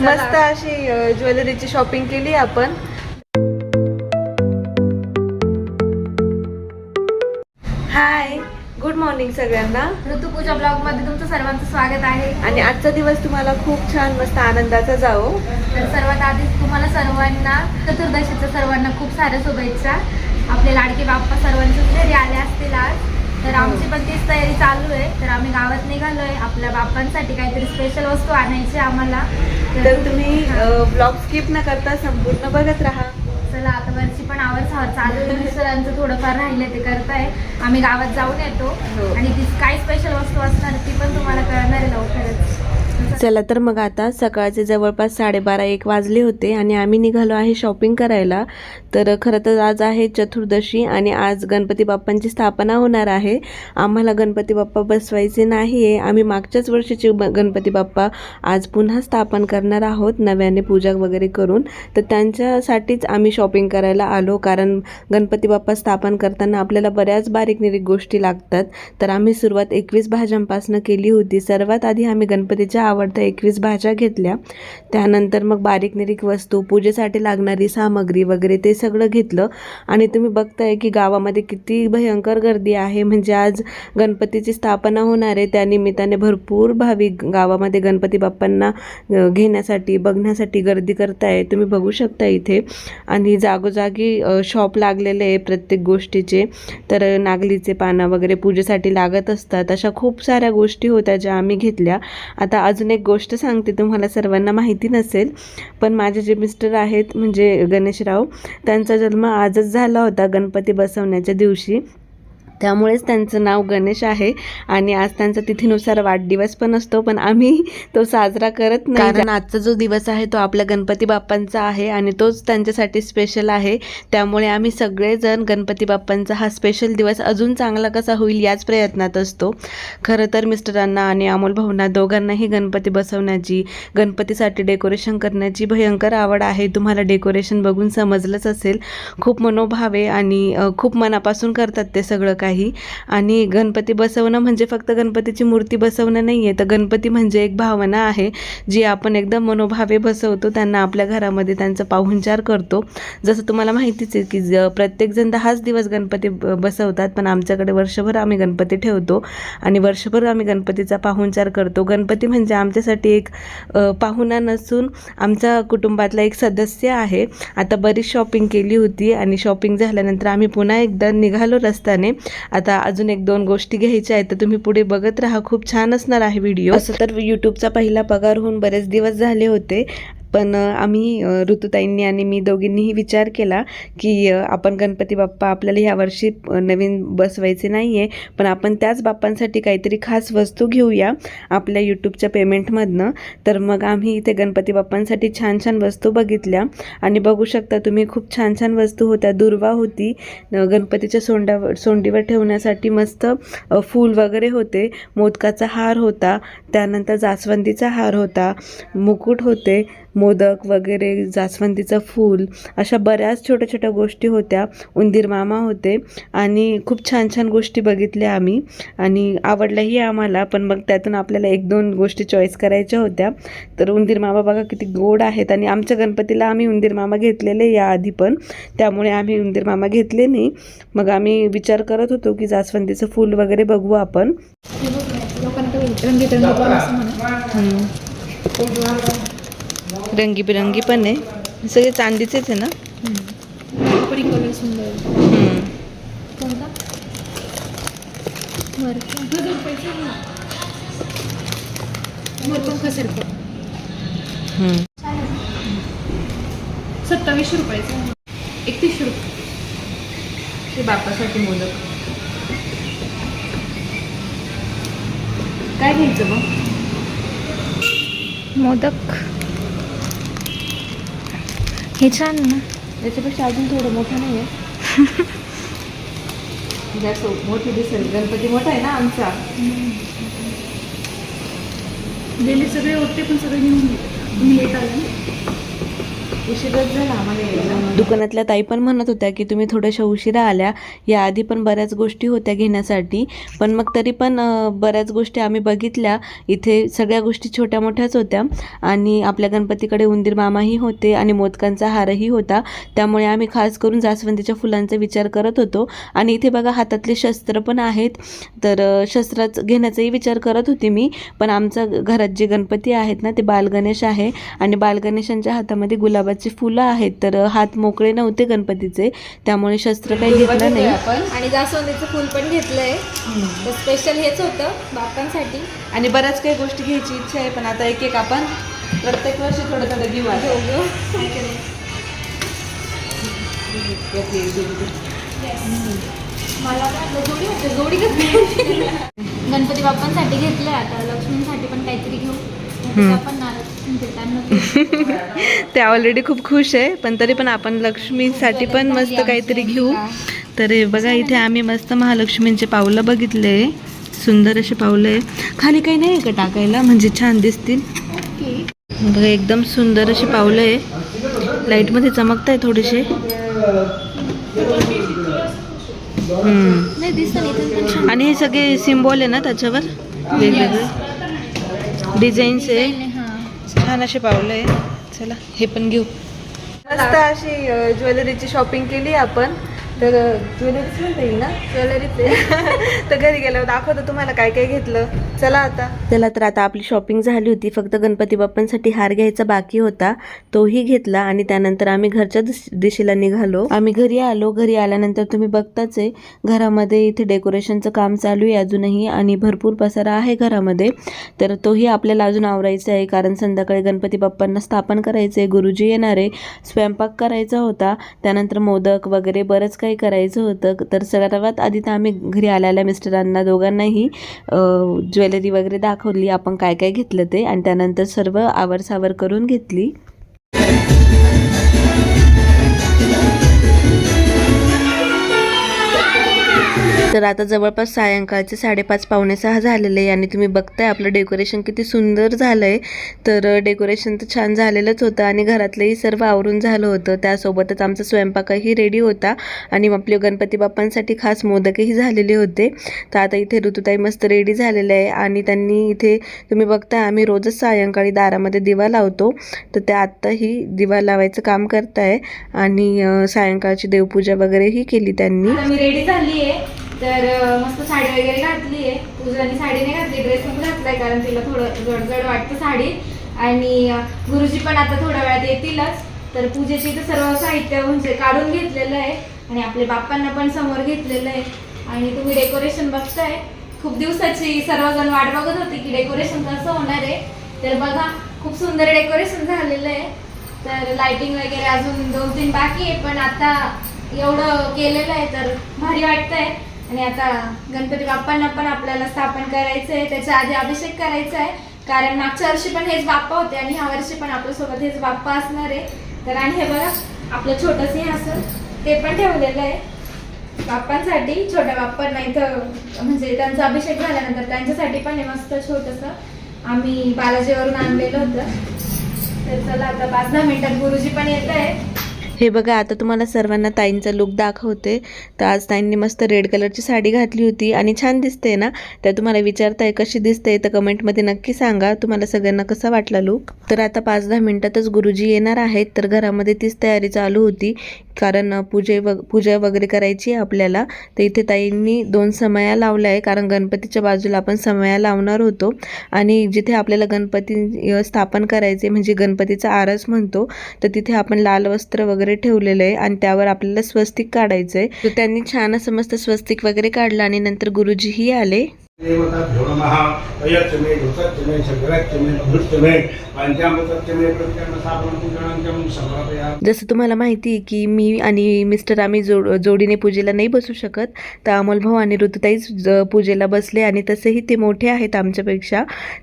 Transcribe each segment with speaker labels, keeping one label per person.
Speaker 1: मस्त अशी ज्वेलरीची शॉपिंग केली आपण. हाय गुड मॉर्निंग सगळ्यांना.
Speaker 2: ऋतुपूजा ब्लॉगमध्ये तुमचं सर्वांचं स्वागत आहे.
Speaker 1: आणि आजचा दिवस तुम्हाला खूप छान मस्त आनंदाचा जावो.
Speaker 2: तर सर्वात आधी तुम्हाला सर्वांना चतुर्दशीच्या सर्वांना खूप साऱ्या शुभेच्छा. आपले लाडके बाप्पा सर्वांचे घरी आले असतील आज. तर आमची पण तीच तयारी चालू आहे. तर आम्ही गावात निघालोय. आपल्या बाप्पांसाठी काहीतरी स्पेशल वस्तू आणायची आम्हाला.
Speaker 1: तर तुम्ही ब्लॉग स्किप न करता संपूर्ण बघत राहा.
Speaker 2: चला आता वरची पण आवर चालू आहे मिस्टरांचं थोडंफार राहिलं ते करताय. आम्ही गावात जाऊन येतो.
Speaker 1: हो.
Speaker 2: आणि ती काय स्पेशल वस्तू असणार ती पण तुम्हाला कळणार आहे लवकरच.
Speaker 3: चला तर मग आता सकाळचे जवळपास साडेबारा एक वाजले होते आणि आम्ही निघालो आहे शॉपिंग करायला. तर खरं तर आज आहे चतुर्दशी आणि आज गणपती बाप्पांची स्थापना होणार आहे. आम्हाला गणपती बाप्पा बसवायचे नाही आहे आम्ही मागच्याच वर्षीचे गणपती बाप्पा आज पुन्हा स्थापन करणार आहोत नव्याने पूजा वगैरे करून. तर त्यांच्यासाठीच आम्ही शॉपिंग करायला आलो कारण गणपती बाप्पा स्थापन करताना आपल्याला बऱ्याच बारीक निरीक गोष्टी लागतात. तर आम्ही सुरुवात एकवीस भाज्यांपासून केली होती. सर्वात आधी आम्ही गणपतीच्या आवडत्या एकवीस भाज्या घेतल्या. त्यानंतर मग बारीक निरीक वस्तू पूजेसाठी लागणारी सामग्री वगैरे ते सगळं घेतलं. आणि तुम्ही बघताय की गावामध्ये किती भयंकर गर्दी आहे. म्हणजे आज गणपतीची स्थापना होणार आहे. त्यानिमित्ताने भरपूर भाविक गावामध्ये गणपती बाप्पांना घेण्यासाठी बघण्यासाठी गर्दी करताय. तुम्ही बघू शकता इथे. आणि जागोजागी शॉप लागलेले आहे प्रत्येक गोष्टीचे. तर नागलीचे पानं वगैरे पूजेसाठी लागत असतात. अशा खूप साऱ्या गोष्टी होत्या ज्या आम्ही घेतल्या. आता अजून एक गोष्ट सांगते तुम्हाला सर्वांना माहिती नसेल पण माझे जे मिस्टर आहेत म्हणजे गणेशराव त्यांचा जन्म आजच झाला होता गणपती बसवण्याच्या दिवशी. त्यामुळेच त्यांचं नाव गणेश आहे. आणि आज त्यांचा तिथीनुसार वाढदिवस पण असतो पण आम्ही तो साजरा करत नाही. कारण आजचा जो दिवस आहे तो आपल्या गणपती बाप्पांचा आहे आणि तोच त्यांच्यासाठी स्पेशल आहे. त्यामुळे आम्ही सगळेजण गणपती बाप्पांचा हा स्पेशल दिवस अजून चांगला कसा होईल याच प्रयत्नात असतो. खरं तर मिस्टरांना आणि अमोल भाऊंना दोघांनाही गणपती बसवण्याची गणपतीसाठी डेकोरेशन करण्याची भयंकर आवड आहे. तुम्हाला डेकोरेशन बघून समजलंच असेल. खूप मनोभाव आहे आणि खूप मनापासून करतात ते सगळं काही. आणि गणपती बसवणं म्हणजे फक्त गणपतीची मूर्ती बसवणं नाही आहे तर गणपती म्हणजे एक भावना आहे जी आपण एकदम मनोभावे बसवतो त्यांना आपल्या घरामध्ये त्यांचा पाहुणचार करतो. जसं तुम्हाला माहितीच आहे की ज प्रत्येकजण दहाच दिवस गणपती बसवतात पण आमच्याकडे वर्षभर आम्ही गणपती ठेवतो. आणि वर्षभर आम्ही गणपतीचा पाहुणचार करतो. गणपती म्हणजे आमच्यासाठी एक पाहुणा नसून आमचा कुटुंबातला एक सदस्य आहे. आता बरीच शॉपिंग केली होती आणि शॉपिंग झाल्यानंतर आम्ही पुन्हा एकदा निघालो रस्त्याने. आता अजून एक दोन गोष्टी घ्यायच्या आहेत तर तुम्ही पुढे बघत राहा. खूप छान असणार आहे व्हिडिओ. असं तर यूट्यूबचा पहिला पगार होऊन बरेच दिवस झाले होते. पण आम्ही ऋतुताईंनी आणि मी दोघींनीही विचार केला की आपण गणपती बाप्पा आपल्याला ह्या वर्षी नवीन बसवायचे नाही आहे पण आपण त्याच बाप्पांसाठी काहीतरी खास वस्तू घेऊया आपल्या यूट्यूबच्या पेमेंटमधनं. तर मग आम्ही इथे गणपती बाप्पांसाठी छान छान वस्तू बघितल्या. आणि बघू शकता तुम्ही खूप छान छान वस्तू होत्या. दुर्वा होती गणपतीच्या सोंडावर सोंडीवर ठेवण्यासाठी मस्त फूल वगैरे होते. मोदकाचा हार होता त्यानंतर जास्वंदीचा हार होता मुकुट होते. मोदक वगैरे जास्वंदीचं फूल अशा बऱ्याच छोट्या छोट्या गोष्टी होत्या. उंदीर मामा होते आणि खूप छान छान गोष्टी बघितल्या आम्ही. आणि आवडल्याही आम्हाला पण मग त्यातून आपल्याला एक दोन गोष्टी चॉईस करायच्या होत्या. तर उंदीर मामा बघा किती गोड आहेत. आणि आमच्या गणपतीला आम्ही उंदीर मामा घेतलेले याआधी पण. त्यामुळे आम्ही उंदीर मामा घेतले नाही. मग आम्ही विचार करत होतो की जास्वंदीचं फूल वगैरे बघू आपण. रंगीबिरंगी पण आहे. हे सगळे चांदीचेच आहे ना.
Speaker 4: सत्तावीसशे रुपयाचं एकतीसशे रुपये.
Speaker 1: ते बाप्पासाठी मोदक. काय घ्यायचं मग?
Speaker 2: मोदक. हे छान ना.
Speaker 1: याच्यापेक्षा अजून थोडं मोठं नाही आहे जास्त मोठी दिसेल. गणपती मोठा आहे ना आमचा.
Speaker 4: गेले सगळे होते पण सगळे गेले. तुम्ही लेट आले
Speaker 1: उशीरच झाला आम्हाला यायला.
Speaker 3: दुकानातल्या ताई पण म्हणत होत्या की तुम्ही थोड्याशा उशिरा आल्या. याआधी पण बऱ्याच गोष्टी होत्या घेण्यासाठी. पण मग तरी पण बऱ्याच गोष्टी आम्ही बघितल्या. इथे सगळ्या गोष्टी छोट्या मोठ्याच होत्या. आणि आपल्या गणपतीकडे उंदीर मामाही होते आणि मोदकांचा हारही होता. त्यामुळे आम्ही खास करून जास्वंदीच्या फुलांचा विचार करत होतो. आणि इथे बघा हातातले शस्त्र पण आहेत. तर शस्त्राच घेण्याचाही विचार करत होते मी. पण आमचं घरात जे गणपती आहेत ना ते बालगणेश आहे. आणि बालगणेशांच्या हातामध्ये गुलाबाची फुलं आहेत. तर हात हात मोकळे नव्हते गणपतीचे त्यामुळे शस्त्र काही घेतलं नाही.
Speaker 1: आपण.
Speaker 2: आणि जास्वंदीचं फुल पण घेतलंय. तर स्पेशल हेच होतं बाप्पांसाठी.
Speaker 1: आणि बऱ्याच काही गोष्टी घ्यायची इच्छा आहे पण आता एक एक आपण प्रत्येक वर्षी थोडं थोडं घेऊ
Speaker 2: गणपती बाप्पांसाठी घेतलंय आता लक्ष्मींसाठी पण काहीतरी घेऊ. आपण.
Speaker 3: ते ऑलरेडी खूप खुश आहे पण तरी पण आपण लक्ष्मीसाठी पण मस्त काहीतरी घेऊ. तर बघा इथे आम्ही मस्त महालक्ष्मींचे पावलं बघितले. सुंदर असे पावलं. आहे खाली काही नाही का टाकायला? म्हणजे छान दिसतील. बघा एकदम सुंदर अशी पावलं आहे. लाईटमध्ये चमकत आहे थोडेसे आणि हे सगळे सिम्बॉल आहे ना त्याच्यावर? वेगवेगळे. डिझाईन्स आहे. छान असे पावलं आहे चला हे पण घेऊ. मस्त अशी ज्वेलरीची शॉपिंग केली आपण. तर ज्वेलरीच म्हणता येईल ना? ज्वेलरीच तर घरी गेल्यावर दाखवतो तुम्हाला काय काय घेतलं. चला आता. चला तर आता आपली शॉपिंग झाली होती. फक्त गणपती बाप्पांसाठी हार घ्यायचा बाकी होता. तोही घेतला आणि त्यानंतर आम्ही घरच्या दिश- दिशेला निघालो. आम्ही घरी आलो. घरी आल्यानंतर तुम्ही बघताच आहे घरामध्ये इथे डेकोरेशनचं काम चालू आहे अजूनही आणि भरपूर पसारा आहे घरामध्ये. तर तोही आपल्याला अजून आवरायचा आहे कारण संध्याकाळी गणपती बाप्पांना स्थापन करायचं आहे गुरुजी येणार आहे. स्वयंपाक करायचा होता. त्यानंतर मोदक वगैरे बरंच काही करायचं होतं. तर सर्वात आधी तर आम्ही घरी आलेल्या मिस्टरांना दोघांनाही ज्वेलरी वगैरे दाखवली. आपण काय काय घेतलं ते आणि त्यानंतर सर्व आवरसावर करून घेतली. तर आता जवळपास सायंकाळचे साडेपाच पावणे सहा झालेले आहे आणि तुम्ही बघताय आपलं डेकोरेशन किती सुंदर झालं आहे तर डेकोरेशन तर छान झालेलंच होतं आणि घरातलंही सर्व आवरून झालं होतं. त्यासोबतच आमचा स्वयंपाकही रेडी होता आणि आपले गणपती बाप्पांसाठी खास मोदकही झालेले होते. तर आता इथे ऋतुताई मस्त रेडी झालेले आहे आणि त्यांनी इथे तुम्ही बघताय आम्ही रोजच सायंकाळी दारामध्ये दिवा लावतो. तर त्या आत्ताही दिवा लावायचं काम करताय आणि सायंकाळची देवपूजा वगैरेही केली त्यांनी.
Speaker 2: रेडी झाली आहे तर मस्त साडी वगैरे घातली आहे. पूजाने साडी नाही घातली ड्रेस पण घातलाय कारण तिला थोडं जडजड वाटतं साडी. आणि गुरुजी पण आता थोड्या वेळात येतीलच. तर पूजेची तर सर्व साहित्य म्हणजे काढून घेतलेलं आहे. आणि आपल्या बाप्पांना पण समोर घेतलेलं आहे. आणि तुम्ही डेकोरेशन बघताय. खूप दिवसाची सर्वजण वाट बघत होती की डेकोरेशन कसं होणार आहे. तर बघा खूप सुंदर डेकोरेशन झालेलं आहे. तर लाइटिंग वगैरे अजून दोन तीन बाकी आहे पण आता एवढं केलेलं आहे तर भारी वाटतंय. आणि आता गणपती बाप्पांना पण आपल्याला स्थापन करायचं आहे त्याच्या आधी अभिषेक करायचा आहे कारण मागच्या वर्षी पण हेच बाप्पा होते आणि ह्या वर्षी पण आपल्यासोबत हेच बाप्पा असणार आहे. तर आणि हे बघा आपलं छोटं सिंहासन ते पण ठेवलेलं आहे. बाप्पांसाठी छोट्या बाप्पांना इथं म्हणजे त्यांचा अभिषेक झाल्यानंतर त्यांच्यासाठी पण हे मस्त छोटंसं आम्ही बालाजीवरून आणलेलं होतं. तर चला आता पाच दहा मिनिटात गुरुजी पण येत आहे
Speaker 3: हे बघा आता तुम्हाला सर्वांना ताईंचा लुक दाखवते. तर आज ताईंनी मस्त रेड कलरची साडी घातली होती आणि छान दिसते ना? तर तुम्हाला विचारताय कशी दिसते? तर कमेंटमध्ये नक्की सांगा. तुम्हाला सगळ्यांना कसा वाटला लुक तर आता पाच दहा मिनटातच गुरुजी येणार आहेत. तर घरामध्ये तीच तयारी चालू होती. कारण पूजे व पूजा वगैरे करायची आहे आपल्याला. तर इथे ताईंनी दोन समया लावल्या आहे. कारण गणपतीच्या बाजूला आपण समया लावणार होतो. आणि जिथे आपल्याला गणपती स्थापन करायचे म्हणजे गणपतीचा आरस म्हणतो तर तिथे आपण लाल वस्त्र वगैरे ठेवलेलं आहे आणि त्यावर आपल्याला स्वस्तिक काढायचं आहे. तर त्यांनी छान असं मस्त स्वस्तिक वगैरे काढलं आणि नंतर गुरुजीही आले.
Speaker 5: नमः
Speaker 3: जसं तुम्हाला माहिती आहे की मी आणि मिस्टर आम्ही जोड जोडीने पूजेला नाही बसू शकत तर अमोल भाऊ आणि ऋतुताईच ज- पूजेला बसले आणि तसेही ते मोठे आहेत आमच्यापेक्षा.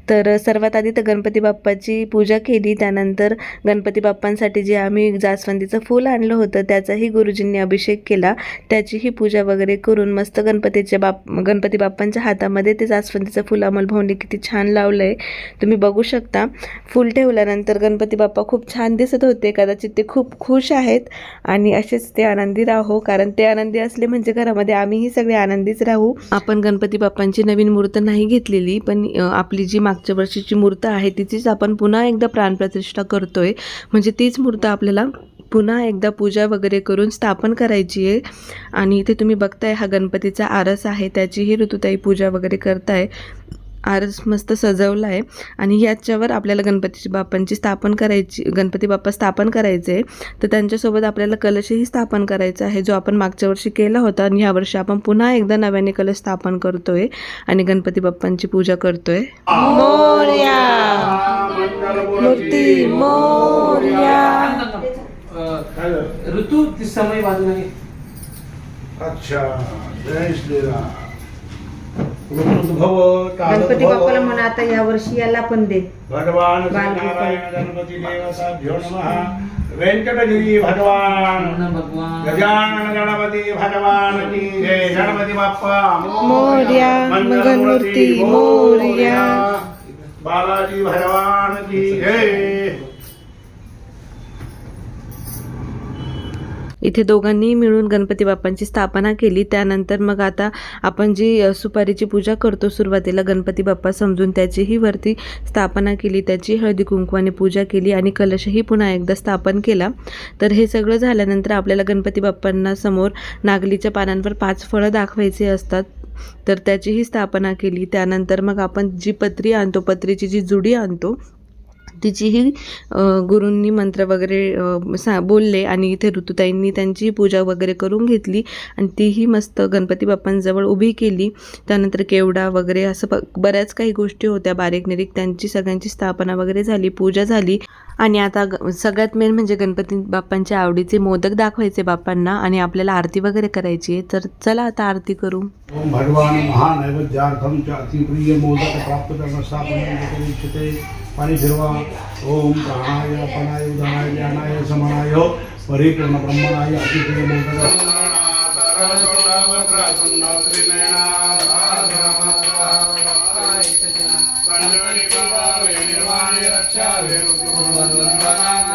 Speaker 3: तर सर्वात आधी तर गणपती बाप्पाची पूजा केली त्यानंतर गणपती बाप्पांसाठी जे आम्ही जास्वंदीचं फूल आणलं होतं त्याचाही गुरुजींनी अभिषेक केला. त्याचीही पूजा वगैरे करून मस्त गणपतीच्या बाप गणपती बाप्पांच्या हातामध्ये कुंकवामध्ये ते जास्वंदीचं फुल अमोल किती छान लावलं आहे तुम्ही बघू शकता. फुल ठेवल्यानंतर गणपती बाप्पा खूप छान दिसत होते. कदाचित ते खूप खुश आहेत आणि असेच ते आनंदी राहो. कारण ते आनंदी असले म्हणजे घरामध्ये आम्हीही सगळे आनंदीच राहू. आपण गणपती बाप्पांची नवीन मूर्त नाही घेतलेली पण आपली जी मागच्या वर्षीची मूर्त आहे तिचीच आपण पुन्हा एकदा प्राणप्रतिष्ठा करतोय. म्हणजे तीच मूर्त आपल्याला पुन्हा एकदा पूजा वगैरे करून स्थापन करायची आहे. आणि इथे तुम्ही बघताय हा गणपतीचा आरस आहे. त्याचीही ऋतुताई पूजा वगैरे करताय. आरस मस्त सजवला आहे आणि याच्यावर आपल्याला गणपतीची बाप्पांची स्थापन करायची गणपती बाप्पा स्थापन करायचे. आहे तर त्यांच्यासोबत आपल्याला कलशही स्थापन करायचा आहे जो आपण मागच्या वर्षी केला होता. आणि यावर्षी आपण पुन्हा एकदा नव्याने कलश स्थापन करतोय आणि गणपती बाप्पांची पूजा करतोय. मोर्या! मूर्ती मोर्या!
Speaker 5: काय?
Speaker 6: ऋतू ती समय बाजूला घे.
Speaker 5: अच्छा जय श्रीराम. ऋतुभव
Speaker 1: गणपती बाप्पाला म्हणा आता या वर्षी याला पण दे.
Speaker 5: भगवान. नारायण गणपती देवताभ्यो नमः. व्यंकटगिरी भगवान.
Speaker 6: भगवान.
Speaker 5: गजानन गणपती भगवान की जय. गणपती बाप्पा
Speaker 3: मोरया, मंगलमूर्ती मोरया.
Speaker 5: बालाजी भगवान की जय.
Speaker 3: इथे दोघांनी मिळून गणपती बाप्पांची स्थापना केली. त्यानंतर मग आता आपण जी सुपारीची पूजा करतो सुरुवातीला गणपती बाप्पा समजून त्याचीही वरती स्थापना केली त्याची हळदी कुंकवाने पूजा केली आणि कलशही पुन्हा एकदा स्थापन केला. तर हे सगळं झाल्यानंतर आपल्याला गणपती बाप्पांना समोर नागलीच्या पानांवर पाच फळं दाखवायचे असतात. तर त्याचीही स्थापना केली. त्यानंतर मग आपण जी पत्री आणतो पत्रीची जी जुडी आणतो तिचीही गुरूंनी मंत्र वगैरे सा बोलले आणि इथे ऋतुताईंनी त्यांची पूजा वगैरे करून घेतली आणि तीही मस्त गणपती बाप्पांजवळ उभी केली. त्यानंतर केवडा वगैरे असं ब बऱ्याच काही गोष्टी होत्या. बारीक निरीक त्यांची सगळ्यांची स्थापना वगैरे झाली पूजा झाली. आणि आता ग सगळ्यात मेन म्हणजे गणपती बाप्पांच्या आवडीचे मोदक दाखवायचे बाप्पांना आणि आपल्याला आरती वगैरे करायची आहे तर चला आता आरती करू.
Speaker 5: ओम भगवान च अतिप्रिय मोदक प्राप्त करणस्थापने पाणी फिरवा ओम प्राणाय अपनाय उदानाय ज्ञानाय समनाय परिपूर्ण ब्रह्मणाय अतिप्रिय मोदक. मोर्या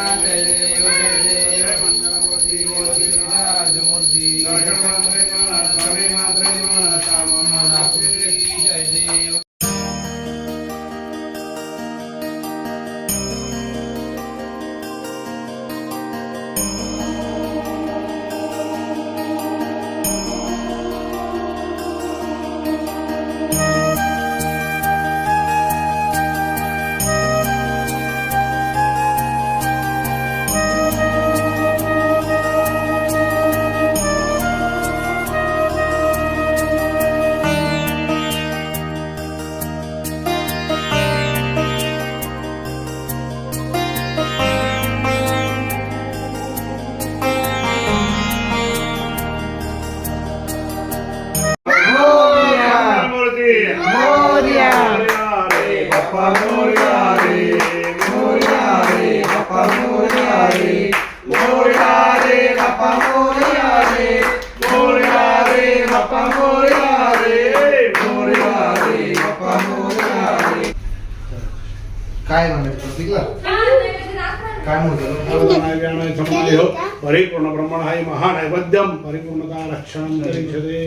Speaker 5: परिपूर्णता रक्षणं करिष्यते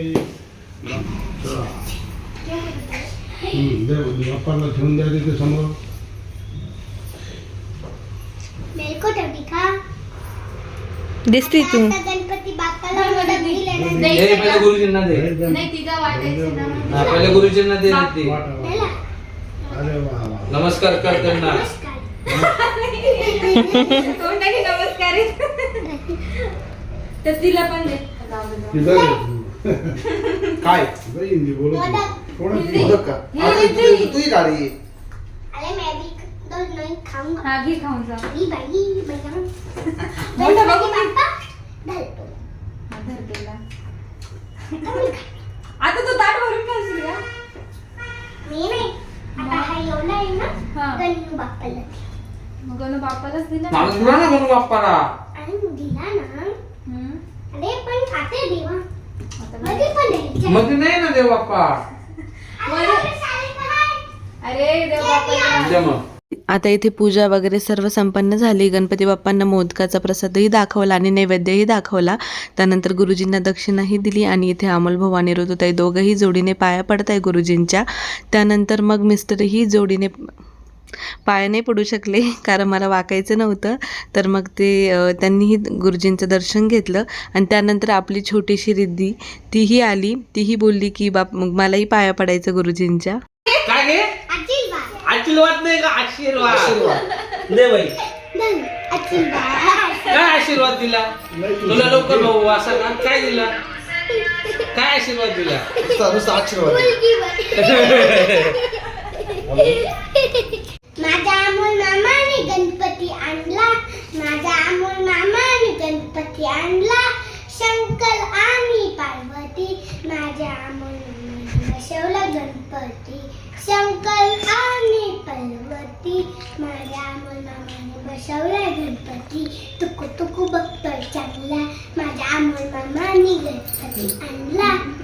Speaker 5: हम्म, दे बाप्पाला ठेवून द्या तिथे समोर.
Speaker 3: दिसते तू.
Speaker 7: गणपती बाप्पाला
Speaker 6: पहिले गुरुजींना दे.
Speaker 2: नाही तिघा वाटायचे ना
Speaker 6: हा, पहिले गुरुजींना दे ते
Speaker 5: वाटा, वाटा.
Speaker 7: नेला
Speaker 5: अरे वा वा
Speaker 6: नमस्कार कर त्यांना.
Speaker 2: तोंडाने नमस्कार. आहे. तर तिला पण दे.
Speaker 8: काय?
Speaker 5: हिंदी बोलत कोणाची?
Speaker 8: मोदक का? अरे तू तूही गाडी
Speaker 7: अरे मैं भी दो नहीं खाऊंगा।
Speaker 2: हा घे खाऊन जा
Speaker 7: बाई बाई भैया
Speaker 2: मोठा बघू
Speaker 7: गणपती बाप्पा घालतो
Speaker 2: हा, धर.
Speaker 7: आता
Speaker 2: आता तू ताट भरून खाशील का?
Speaker 7: आता हा। ना बाप्पाला.
Speaker 2: मग गणू बाप्पालाच दिला
Speaker 6: ना? म्हणू बाप्पाला?
Speaker 7: आणि दिला ना।
Speaker 2: हम्म.
Speaker 7: अरे पण आता देवा.
Speaker 2: आता
Speaker 7: मध्ये पण द्यायचा
Speaker 6: मग ते नाही ना देव बाप्पा
Speaker 2: अरे देव बाप्पा
Speaker 6: द्या मग.
Speaker 3: आता इथे पूजा वगैरे सर्व संपन्न झाली. गणपती बाप्पांना मोदकाचा प्रसादही दाखवला आणि नैवेद्यही दाखवला. त्यानंतर गुरुजींना दक्षिणाही दिली आणि इथे अमोल भाऊ आणि ऋतुताई दोघंही जोडीने पाया पडत आहे गुरुजींच्या. त्यानंतर मग मिस्टरही जोडीने पाया नाही पडू शकले कारण मला वाकायचं नव्हतं. तर मग ते त्यांनीही गुरुजींचं दर्शन घेतलं आणि त्यानंतर आपली छोटीशी रिद्धी तीही आली. तीही बोलली की बाप मग मलाही पाया पडायचं गुरुजींच्या.
Speaker 6: काय आशीर्वाद. नाही का? आशीर्वाद. दे बाई. काय आशीर्वाद दिला? तुला लवकर भाऊ असा का काय दिला? काय आशीर्वाद दिला?
Speaker 8: आशीर्वाद
Speaker 7: माझ्या अमोल मामाने गणपती आणला. माझ्या अमोल मामाने गणपती आणला. शंकर आणि पार्वती. माझ्या अमोल मामाने बसवला गणपती. शंकर आणि पार्वती. माझ्या अमोल मामाने बसवला गणपती. तुकू तुकू बघतोय चांगला. माझ्या अमोल मामाने गणपती आणला.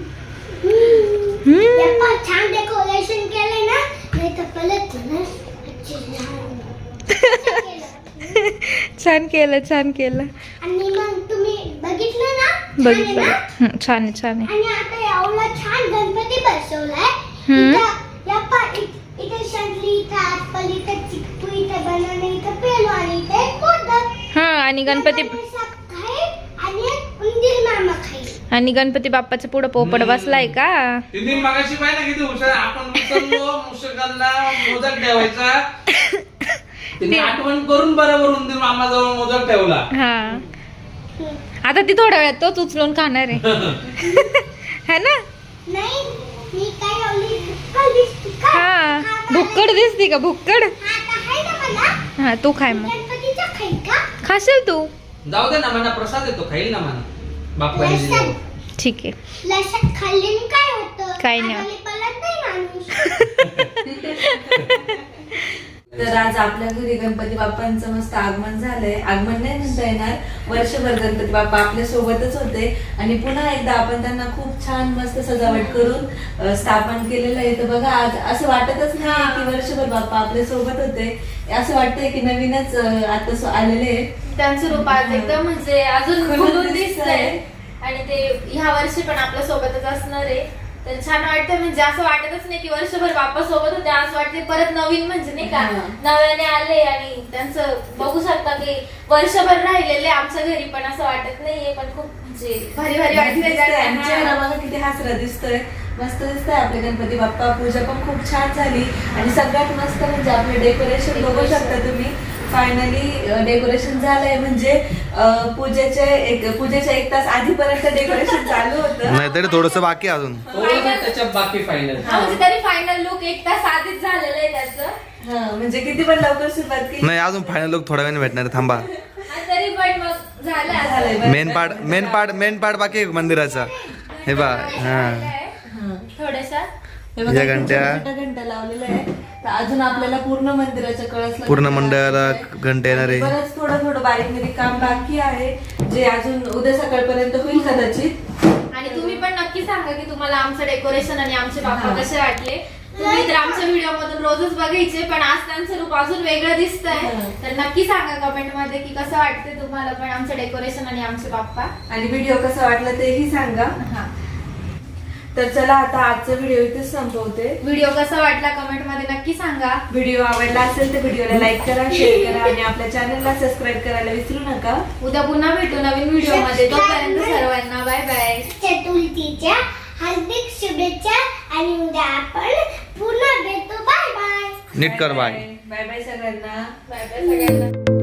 Speaker 7: छान डेकोरेशन केलंय.
Speaker 2: छान केलं छान केलं.
Speaker 7: आणि मग तुम्ही बघितलं ना? छान आहे ना?
Speaker 2: छान आहे छान
Speaker 7: आणि आता एवढा छान गणपती बसवलाय.
Speaker 2: हम्म.
Speaker 7: इथं- यप्पा, इ- इथं शंकली इथं ऍपल इथं चिक्कू इथं बनाना इथं पेरू आणि इथं एक मोदक
Speaker 2: हा आणि गणपती
Speaker 7: साप खाईल आणि एक उंदीर मामा खाईल
Speaker 2: आणि गणपती बाप्पाच्या पुढे पोपट बसलाय का?
Speaker 6: तिने मगाशी पाहिजे किती हुशार आहे. आपण विसरलो मुशकांना मोदक ठेवायचा. तिने आठवण करून बरोबर उंदीर मामाजवळ मोदक ठेवला.
Speaker 2: हा. आता ती थोड्या वेळात तोच उचलून खाणार आहे. है ना?
Speaker 7: नाही मी काय एवढी भुक्कल दिसते का?
Speaker 2: हा. भुक्कड दिसते का? भुक्कड?
Speaker 7: हा, आता आहे ना मला.
Speaker 2: हा तू खाय मग.
Speaker 7: गणपतीचा खाईल का?
Speaker 2: खाशील तू?
Speaker 6: जाऊ दे ना म्हणा प्रसाद येतो खाईल ना दिल्यावर.
Speaker 2: ठीक आहे.
Speaker 7: काय होतं?
Speaker 2: काय नाही.
Speaker 3: तर आज आपल्या घरी गणपती बाप्पांचं मस्त आगमन झालंय. आगमन नाही म्हणता येणार. वर्षभर गणपती बाप्पा आपल्या सोबतच होते. आणि पुन्हा एकदा आपण त्यांना खूप छान मस्त सजावट करून स्थापन केलेलं आहे. तर बघा आज असं वाटतच नाही की वर्षभर बाप्पा आपल्यासोबत होते. असं वाटतंय की नवीनच आता आलेले आहे.
Speaker 2: त्यांचं रूप आज एकदम म्हणजे अजून
Speaker 3: दिसतंय.
Speaker 2: आणि ते ह्या वर्षी पण आपल्या सोबतच असणार आहे. तर छान वाटतं म्हणजे असं वाटतच नाही की वर्षभर बाप्पा सोबत होते असं वाटते परत नवीन म्हणजे नाही का. नव्याने आले आणि त्यांचं बघू शकता की वर्षभर राहिलेले आमच्या घरी पण असं वाटत नाहीये पण खूप म्हणजे भारी भारी
Speaker 3: बघा किती हासरा दिसतोय. मस्त दिसतंय आपले गणपती बाप्पा पूजा पण खूप छान झाली. आणि सगळ्यात मस्त म्हणजे आपले डेकोरेशन बघू शकता तुम्ही. फायनली डेकोरेशन झालंय. म्हणजे पूजेचे एक पूजेच्या एक तास आधीपर्यंत डेकोरेशन चालू होतं.
Speaker 8: नाही तरी थोडस बाकी आहे अजून.
Speaker 6: थोडंसं त्याच्या बाकी फायनल
Speaker 2: हा, म्हणजे तरी फायनल लुक एक तास आधीच झालेलं आहे त्याचं.
Speaker 3: हा म्हणजे किती पण लवकर सुरुवात केली.
Speaker 8: नाही अजून फायनल लोक थोड्या वेळाने भेटणार आहे, थांबा.
Speaker 2: आणि तरी पण मग झालं असं.
Speaker 3: झालंय बरं.
Speaker 8: Main part main part main part बाकी आहे मंदिराचा. हे बा हा.
Speaker 3: हे. बघा,
Speaker 8: या घंट्या.
Speaker 3: छोटा घंटा लावलेला आहे. तर अजून आपल्याला पूर्ण मंदिराच्या कळस
Speaker 8: पूर्ण मंडळाला घंटे येणार आहे.
Speaker 3: बरंच थोडं थोडं बारीकमध्ये काम बाकी आहे. जे अजून उद्या सकाळपर्यंत होईल कदाचित.
Speaker 2: आणि तुम्ही पण नक्की सांगा की तुम्हाला आमचं डेकोरेशन आणि आमचे बाप्पा
Speaker 3: हा.
Speaker 2: कसे वाटले. तुम्ही तर आमच्या व्हिडिओ मधून रोजच बघायचे पण आज त्यांचं रूप अजून वेगळं दिसतंय. तर नक्की सांगा कमेंटमध्ये की कसं वाटतंय तुम्हाला पण आमचं डेकोरेशन आणि आमचे बाप्पा.
Speaker 3: आणि व्हिडिओ कसा वाटला तेही सांगा.
Speaker 2: हा.
Speaker 3: तर चला आता आजचा व्हिडिओ इथेच संपवते.
Speaker 2: व्हिडिओ कसा वाटला कमेंटमध्ये नक्की सांगा.
Speaker 3: व्हिडिओ आवडला असेल तर व्हिडिओला लाईक करा शेअर करा आणि आपल्या चॅनलला सबस्क्राईब करायला विसरू नका.
Speaker 2: उद्या पुन्हा भेटू नवीन व्हिडिओमध्ये. तोपर्यंत सर्वांना बाय बाय
Speaker 7: चतुर्थीच्या हार्दिक शुभेच्छा आणि उद्या आपण पुन्हा भेटू. बाय बाय
Speaker 8: नीट कर बाय
Speaker 3: बाय बाय सगळ्यांना.
Speaker 2: बाय बाय सगळ्यांना.